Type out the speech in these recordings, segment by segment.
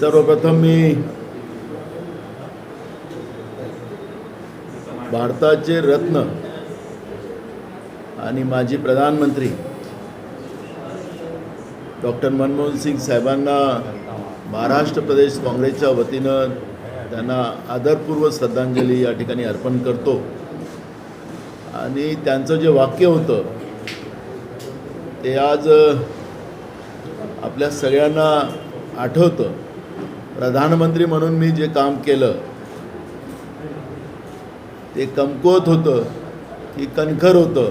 सर्वप्रथम मी भारताचे रत्न आणि माजी प्रधानमंत्री डॉक्टर मनमोहन सिंग साहेबांना महाराष्ट्र प्रदेश काँग्रेसच्या वतीनं त्यांना आदरपूर्वक श्रद्धांजली या ठिकाणी अर्पण करतो. आणि त्यांचं जे वाक्य होतं ते आज आपल्या सगळ्यांना आठवतं. प्रधानमंत्री म्हणून मी जे काम केलं ते कमकुवत होतं की कणखर होतं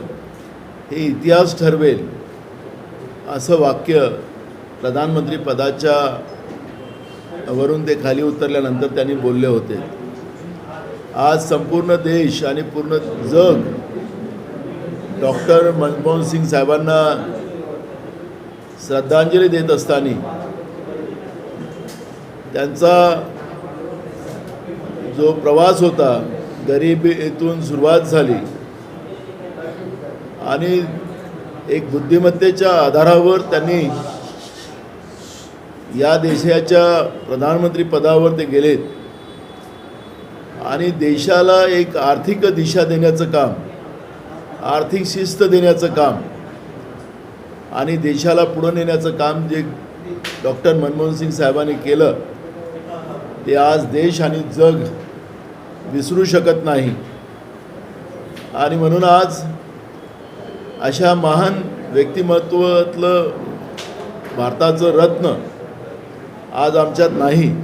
हे इतिहास ठरवेल असं वाक्य प्रधानमंत्री पदाच्या वरून ते खाली उतरल्यानंतर त्यांनी बोलले होते. आज संपूर्ण देश आणि पूर्ण जग डॉक्टर मनमोहन सिंग साहेबांना श्रद्धांजली देत असताना त्यांचा जो प्रवास होता गरिबीतून सुरुवात झाली. आणि एक बुद्धिमत्तेच्या आधारावर त्यांनी या देशाच्या प्रधानमंत्री पदावर ते गेलेत. आणि देशाला एक आर्थिक दिशा देण्याचं काम आर्थिक शिस्त देण्याचं काम आणि देशाला पुढं नेण्याचं काम जे डॉक्टर मनमोहन सिंग साहेबांनी केलं ते आज देश आणि जग विसरू शकत नाही. आणि म्हणून आज अशा महान व्यक्तिमत्वातलं भारताचं रत्न आज आमच्यात नाही.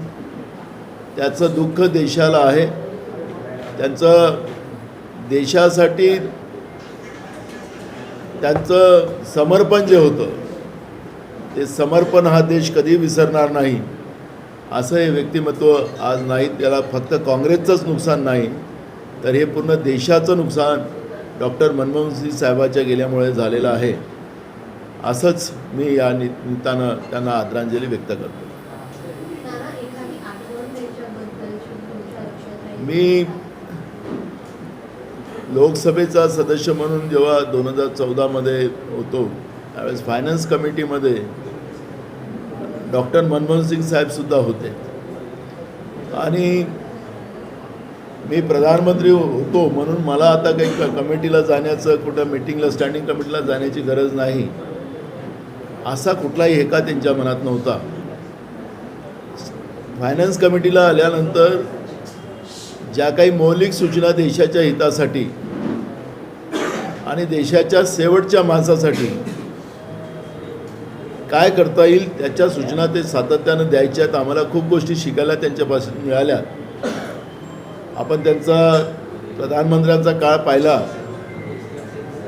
त्याचं दुःख देशाला आहे. त्यांचं देशासाठी त्यांचं समर्पण जे होतं ते समर्पण हा देश कधी विसरणार नाही. असं हे व्यक्तिमत्व आज नाही त्याला फक्त काँग्रेसचंच नुकसान नाही तर हे पूर्ण देशाचं नुकसान डॉक्टर मनमोहन सिंग साहेबाच्या गेल्यामुळे झालेलं आहे. असंच मी या निमित्तानं त्यांना आदरांजली व्यक्त करतो. मी लोकसभेचा सदस्य म्हणून जेव्हा दोन हजार चौदामध्ये होतो त्यावेळेस फायनान्स कमिटीमध्ये डॉक्टर मनमोहन सिंग साहेबसुद्धा होते. आणि मी प्रधानमंत्री होतो म्हणून मला आता काही कमिटीला जाण्याचं कुठं मिटिंगला स्टँडिंग कमिटीला जाण्याची गरज नाही. असा कुठलाही हेका त्यांच्या मनात नव्हता. फायनान्स कमिटीला आल्यानंतर ज्या काही मौलिक सूचना देशाच्या हितासाठी आणि देशाच्या शेवटच्या माणसासाठी काय करता येईल त्याच्या सूचना ते सातत्यानं द्यायच्या आहेत. आम्हाला खूप गोष्टी शिकायला त्यांच्यापासून मिळाल्या. आपण त्यांचा प्रधानमंत्र्यांचा काळ पाहिला.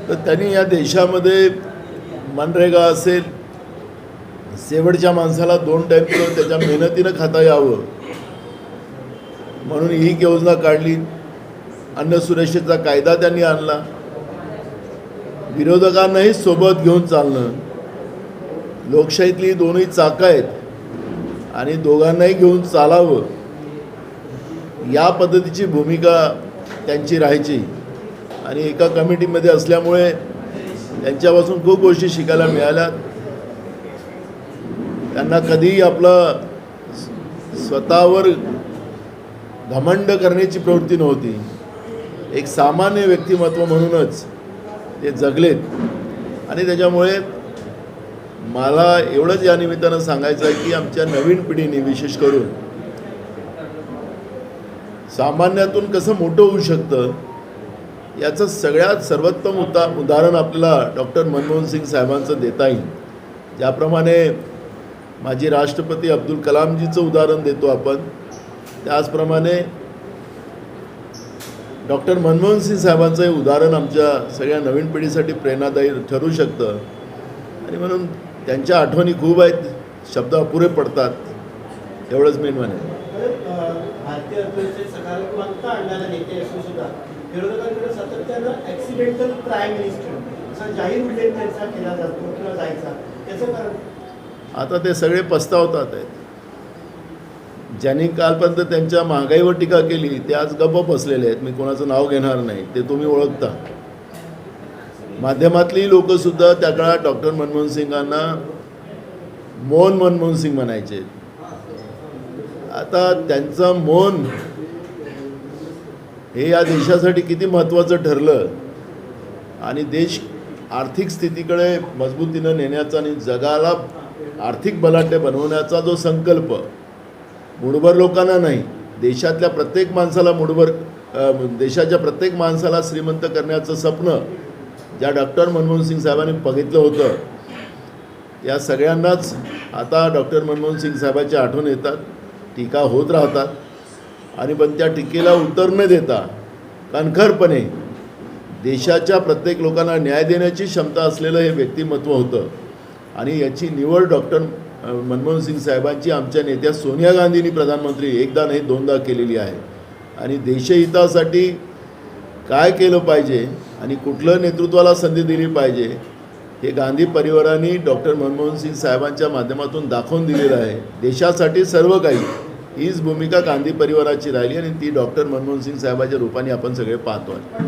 तर त्यांनी या देशामध्ये मनरेगा असेल शेवटच्या माणसाला दोन टाईमचं त्याच्या मेहनतीनं खाता यावं. म्हणून ही योजना काढली. अन्न सुरक्षेचा कायदा त्यांनी आणला. विरोधकांनाही सोबत घेऊन चालणं. लोकशाहीतली दोन्ही चाकं आहेत आणि दोघांनाही घेऊन चालावं या पद्धतीची भूमिका त्यांची राहायची. आणि एका कमिटीमध्ये असल्यामुळे त्यांच्यापासून खूप गोष्टी शिकायला मिळाल्या. त्यांना कधीही आपलं स्वतःवर घमंड करण्याची प्रवृत्ती नव्हती. एक सामान्य व्यक्तिमत्व म्हणूनच ते जगलेत. आणि त्याच्यामुळे मला एवढंच या निमित्तानं सांगायचं आहे की आमच्या नवीन पिढीने विशेष करून सामान्यातून कसं मोठं होऊ शकतं याचं सगळ्यात सर्वोत्तम उदा उदाहरण आपल्याला डॉक्टर मनमोहन सिंग साहेबांचं देता येईल. ज्याप्रमाणे माजी राष्ट्रपती अब्दुल कलामजीचं उदाहरण देतो आपण. त्याचप्रमाणे डॉक्टर मनमोहन सिंग साहेबांचं हे उदाहरण आमच्या सगळ्या नवीन पिढीसाठी प्रेरणादायी ठरू शकतं. आणि म्हणून त्यांच्या आठवणी खूप आहेत शब्द अपुरे पडतात एवढंच मी म्हणेन. भारतीय अर्थव्यवस्थेत सकारात्मकता आणणारे नेते असून सुद्धा विरोधकांकडे सातत्यानं ऍक्सिडेंटल प्राईम मिनिस्टर असा जाहीर उल्लेख त्यांचा केला जातो किंवा जायचा. त्याचं कारण? आता ते सगळे पस्तावतात आहेत. ज्यांनी कालपर्यंत त्यांच्या महागाईवर टीका केली ते आज गप्प बसलेले आहेत. मी कोणाचं नाव घेणार नाही ते तुम्ही ओळखता. माध्यमातली लोकंसुद्धा त्या काळात डॉक्टर मनमोहन सिंगांना मोहन मनमोहन सिंग म्हणायचे. आता त्यांचं मोहन हे या देशासाठी किती महत्त्वाचं ठरलं आणि देश आर्थिक स्थितीकडे मजबूतीनं नेण्याचा आणि जगाला आर्थिक बलाढ्य बनवण्याचा जो संकल्प मुठभर लोकांना नाही देशातल्या प्रत्येक माणसाला मुठभर देशाच्या प्रत्येक माणसाला श्रीमंत करण्याचं स्वप्न ज्या डॉक्टर मनमोहन सिंग साहेबांनी बघितलं होतं या सगळ्यांनाच आता डॉक्टर मनमोहन सिंग साहेबांची आठवण येतात टीका होत राहतात आणि पण त्या टीकेला उत्तर न देता कणखरपणे देशाच्या प्रत्येक लोकांना न्याय देण्याची क्षमता असलेलं हे व्यक्तिमत्व होतं. आणि याची निवड डॉक्टर मनमोहन सिंग साहेबांची आमच्या नेत्या सोनिया गांधींनी प्रधानमंत्री एकदा नाही दोनदा केलेली आहे. आणि देशहितासाठी काय केलं पाहिजे आणि कुठलं नेतृत्वाला संधी दिली पाहिजे हे गांधी परिवाराने डॉक्टर मनमोहन सिंग साहेबांच्या माध्यमातून दाखवून दिलेलं आहे. देशासाठी सर्व काही हीच भूमिका गांधी परिवाराची राहिली आणि ती डॉक्टर मनमोहन सिंग साहेबाच्या रूपाने आपण सगळे पाहतो आहे